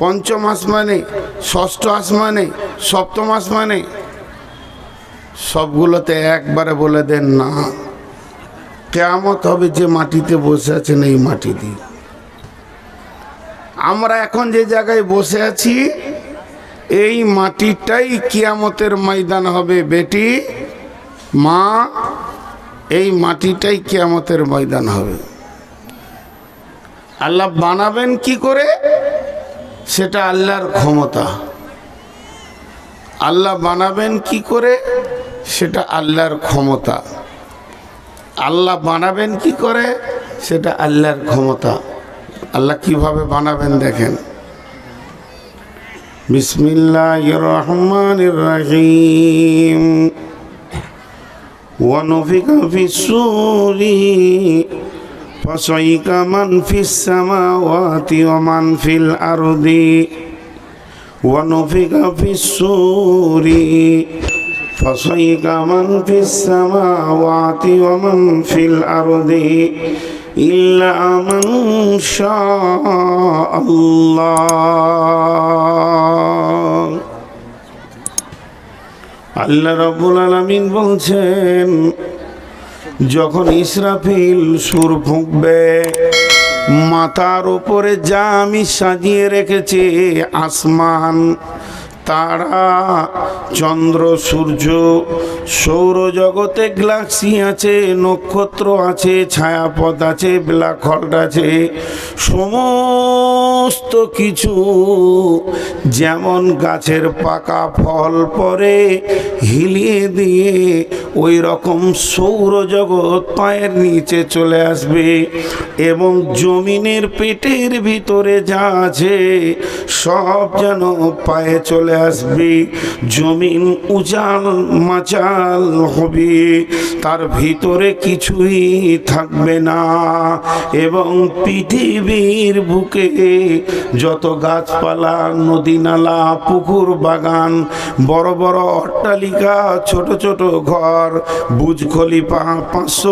পঞ্চম আসমানে, ষষ্ঠ আসমানে, সপ্তম আসমানে, সবগুলোতে একবারে বলে দেন না। কেয়ামত হবে যে মাটিতে বসে আছেন এই মাটিতে আমরা এখন যে জায়গায় বসে আছি, এই মাটিটাই কিয়ামতের ময়দান হবে, বেটি। মা, এই মাটিটাই কিয়ামতের ময়দান হবে। আল্লাহ বানাবেন কি করে? সেটা আল্লাহর ক্ষমতা আল্লাহ বানাবেন কি করে সেটা আল্লাহর ক্ষমতা আল্লাহ বানাবেন কি করে সেটা আল্লাহর ক্ষমতা আল্লাহ কিভাবে বানাবেন দেখেন বিসমিল্লাহ রহমান রহিম ونفخ في السور فصعق من في السماوات ومن في الأرض ونفخ في السور فصعق من في السماوات ومن في الأرض إلا من شاء الله আল্লাহ রব্বুল আলমিন বলছেন যখন ইসরাফিল সুর ফুঁকবে মাথার উপরে যা আমি সাজিয়ে রেখেছি আসমান তারা, চন্দ্র, সূর্য, সৌরজগতে গ্লাক্সি আছে, নক্ষত্র আছে, ছায়াপথ আছে, ব্ল্যাক হোল আছে, সমস্ত কিছু যেমন গাছের পাকা ফল পরে হিলিয়ে দিয়ে ওই রকম সৌরজগৎ পায়ের নিচে চলে আসবে এবং জমিনের পেটের ভিতরে যা আছে সব যেন পায়ে চলে আসবে, জমিন উজাল মাচাল হবে, তার ভিতরে কিছুই থাকবে না। এবং পৃথিবীর বুকে যত গাছপালা নদী নালা পুকুর বাগান, বড় বড় অট্টালিকা, ছোট ছোট ঘর, বুজ খলিফা পাঁচশো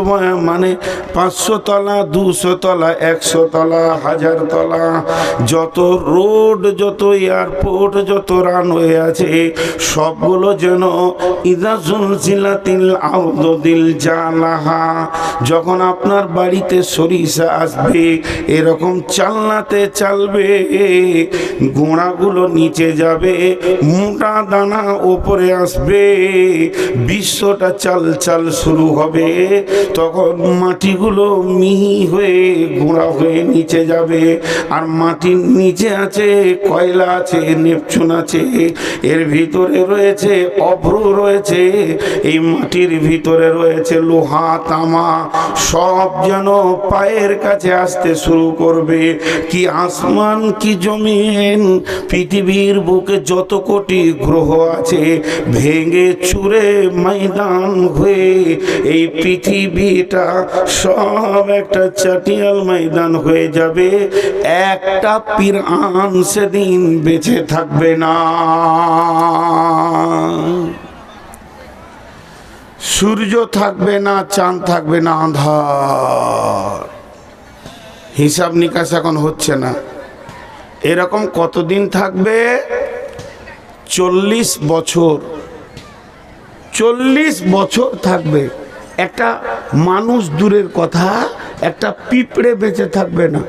মানে পাঁচশো তলা, দুশো তলা, একশো তলা, হাজার তলা, যত রোড, যত এয়ারপোর্ট, যত রানওয়ে আছে। সবগুলো যেন যখন আপনার বাড়িতে সরিষা আসবে, এরকম চালনাতে চালবে, গোড়াগুলো নিচে যাবে, মোটা দানা ওপরে আসবে, বিশ্বটা চাল চাল শুরু হবে। তখন মাটিগুলো মিহি হয়ে, গোড়া হয়ে নিচে যাবে। আর মাটির নিচে আছে, কয়লা আছে, নেপচুন আছে এর ভিতরে রয়েছে অভ্র রয়েছে, এই মাটির ভিতরে রয়েছে লোহা, তামা, সব যেন পায়ের কাছে আসতে শুরু করবে। কি আসমান, কি জমিন, পৃথিবীর বুকে যত কোটি গ্রহ আছে, ভেঙে চুরে ময়দান হয়ে এই পৃথিবীটা সব একটা চাটিয়াল ময়দান হয়ে যাবে। একটা পিরান সেদিন বেঁচে থাকবে না। সূর্য থাকবে না, চাঁদ থাকবে না, আন্ধার। হিসাব নিকাশ এখন হচ্ছে না। এরকম কতদিন থাকবে? চল্লিশ বছর। চল্লিশ বছর থাকবে। একটা মানুষ দূরের কথা, একটা পিঁপড়ে বেঁচে থাকবে না।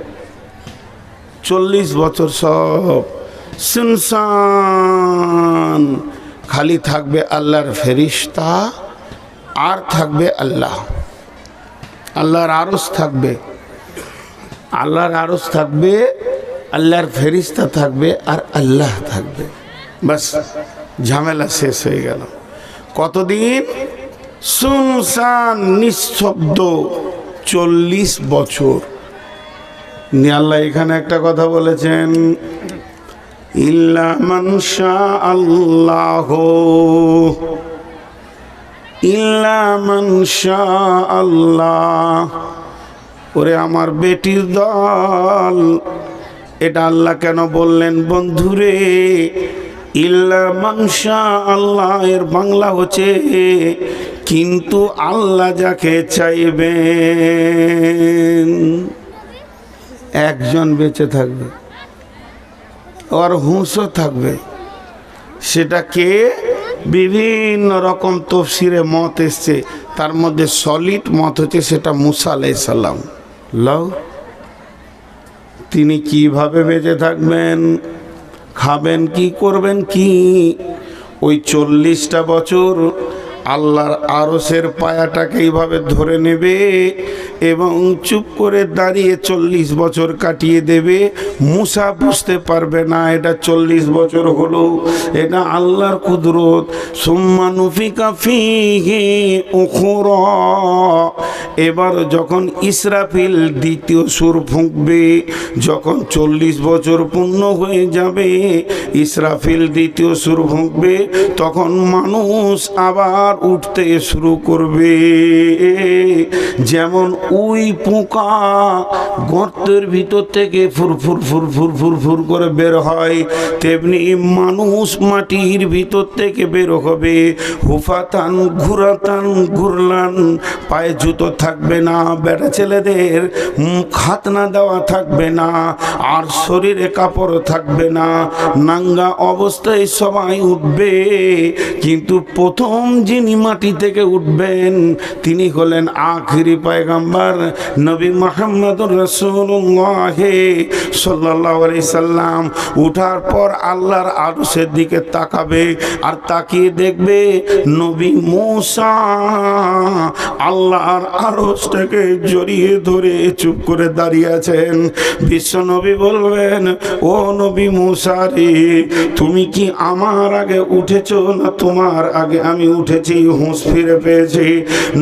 চল্লিশ বছর সব। শুনসান খালি থাকবে আল্লাহর ফেরিস্তা, আর থাকবে আল্লাহ। আল্লাহর আরস থাকবে। আল্লাহর আরস থাকবে, আল্লাহর ফেরিস্তা থাকবে, আর আল্লাহ থাকবে। বাস, ঝামেলা শেষ হয়ে গেল। কতদিন? সুনসান নিঃশব্দ চল্লিশ বছর। আল্লাহ এখানে একটা কথা বলেছেন ইল্লা মানসা আল্লাহ ইল্লা আল্লাহ ওরে আমার বেটির দল, এটা আল্লাহ কেন বললেন বন্ধুরে? ইল্লা মানসা আল্লাহ এর বাংলা হচ্ছে, কিন্তু আল্লাহ যাকে চাইবেন, একজন বেঁচে থাকবে। ওর হুঁশও থাকবে। সেটাকে বিভিন্ন রকম তফসিরে মত এসছে। তার মধ্যে সলিড মত হচ্ছে সেটা মুসা আলাইসাল্লাম লও। তিনি কীভাবে বেঁচে থাকবেন? খাবেন কি, করবেন কি? ওই চল্লিশটা বছর আল্লাহর আরসের পায়াটাকে এইভাবে ধরে নেবে। এবং চুপ করে দাঁড়িয়ে চল্লিশ বছর কাটিয়ে দেবে। মুসা বুঝতে পারবে না, এটা চল্লিশ বছর হলো, এটা আল্লাহর কুদরত। সুম্মানুফিকা ফিহি উখরা। এবার যখন ইসরাফিল দ্বিতীয় সুর ফুঁকবে, যখন চল্লিশ বছর পূর্ণ হয়ে যাবে, ইসরাফিল দ্বিতীয় সুর ফুঁকবে, তখন মানুষ আবার উঠতে শুরু করবে। যেমন উই পোকা গর্তের ভিতর থেকে ফুরফুর ফুরফুর ফুরফুর করে বের হয়। তেমনি মানুষ মাটির ভিতর থেকে বের হবে। হুফাতান, ঘুরাতান, ঘুরলান, পায়ে জুতো থাকবে না, বেটা ছেলেদের হাত দেওয়া থাকবে না, আর শরীরে কাপড় থাকবে না। নাঙ্গা অবস্থায় সবাই উঠবে, কিন্তু প্রথম যিনি মাটি থেকে উঠবেন, তিনি হলেন আখিরি পায়গাম্বার, নবী মোহাম্মদ রসুল্লাহ সাল্লাহ সাল্লাম। উঠার পর আল্লাহর আরসের দিকে তাকাবে আর তাকিয়ে দেখবে নবী মূসা আল্লাহর আরসটাকে জড়িয়ে ধরে চুপ করে দাঁড়িয়ে আছেন। বিশ্ব নবী বলবেন, ও নবী মূসা রে, তুমি কি আমার আগে উঠেছো না তোমার আগে আমি উঠেছি, হুঁশ ফিরে পেয়েছি?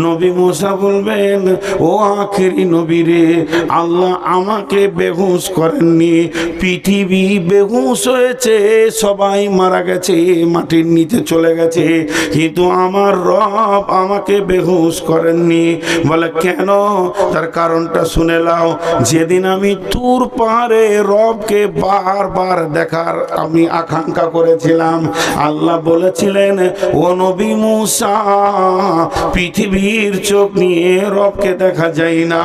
নবী মূসা বলবেন, ও আখেরি নবী রে আল্লাহ আমাকে বেহুশ করেননি। পৃথিবী বেহুশ হয়েছে, সবাই মারা গেছে, মাটির নিচে চলে গেছে। কিন্তু আমার রব আমাকে বেহুশ করেননি। বলে, কেন? তার কারণটা শুনে লাও যেদিন আমি তুর পাহাড়ে রবকে বারবার দেখার আমি আকাঙ্ক্ষা করেছিলাম, আল্লাহ বলেছিলেন, ও নবী মুসা, পৃথিবীর চোখ নিয়ে রবকে দেখা যায় না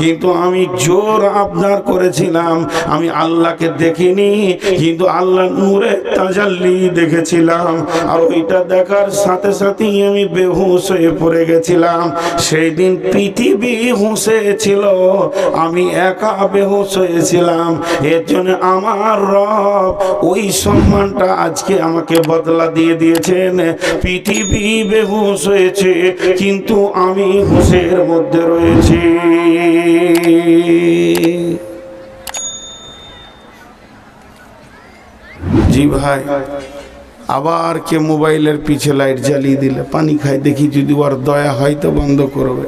কিন্তু আমি জোর আবদার করেছিলাম। আমি আল্লাহকে দেখিনি, কিন্তু আল্লাহ নূরে তাজাল্লি দেখেছিলাম। আর ওইটা দেখার সাথে সাথেই আমি বেহুশ হয়ে পড়ে গেছিলাম। সেই দিন পৃথিবী হুঁসে ছিল, আমি একা বেহুশ হয়েছিলাম। এর জন্য আমার রব ওই সম্মানটা আজকে আমাকে বদলা দিয়ে দিয়েছেন। পৃথিবী বেহুশ হয়েছে, কিন্তু আমি হুঁসের মধ্যে রয়েছি। জি ভাই, আবার কে মোবাইলের পিছে লাইট জ্বালিয়ে দিলে, পানি খায়, দেখি যদি ওর দয়া হয় তো বন্ধ করবে।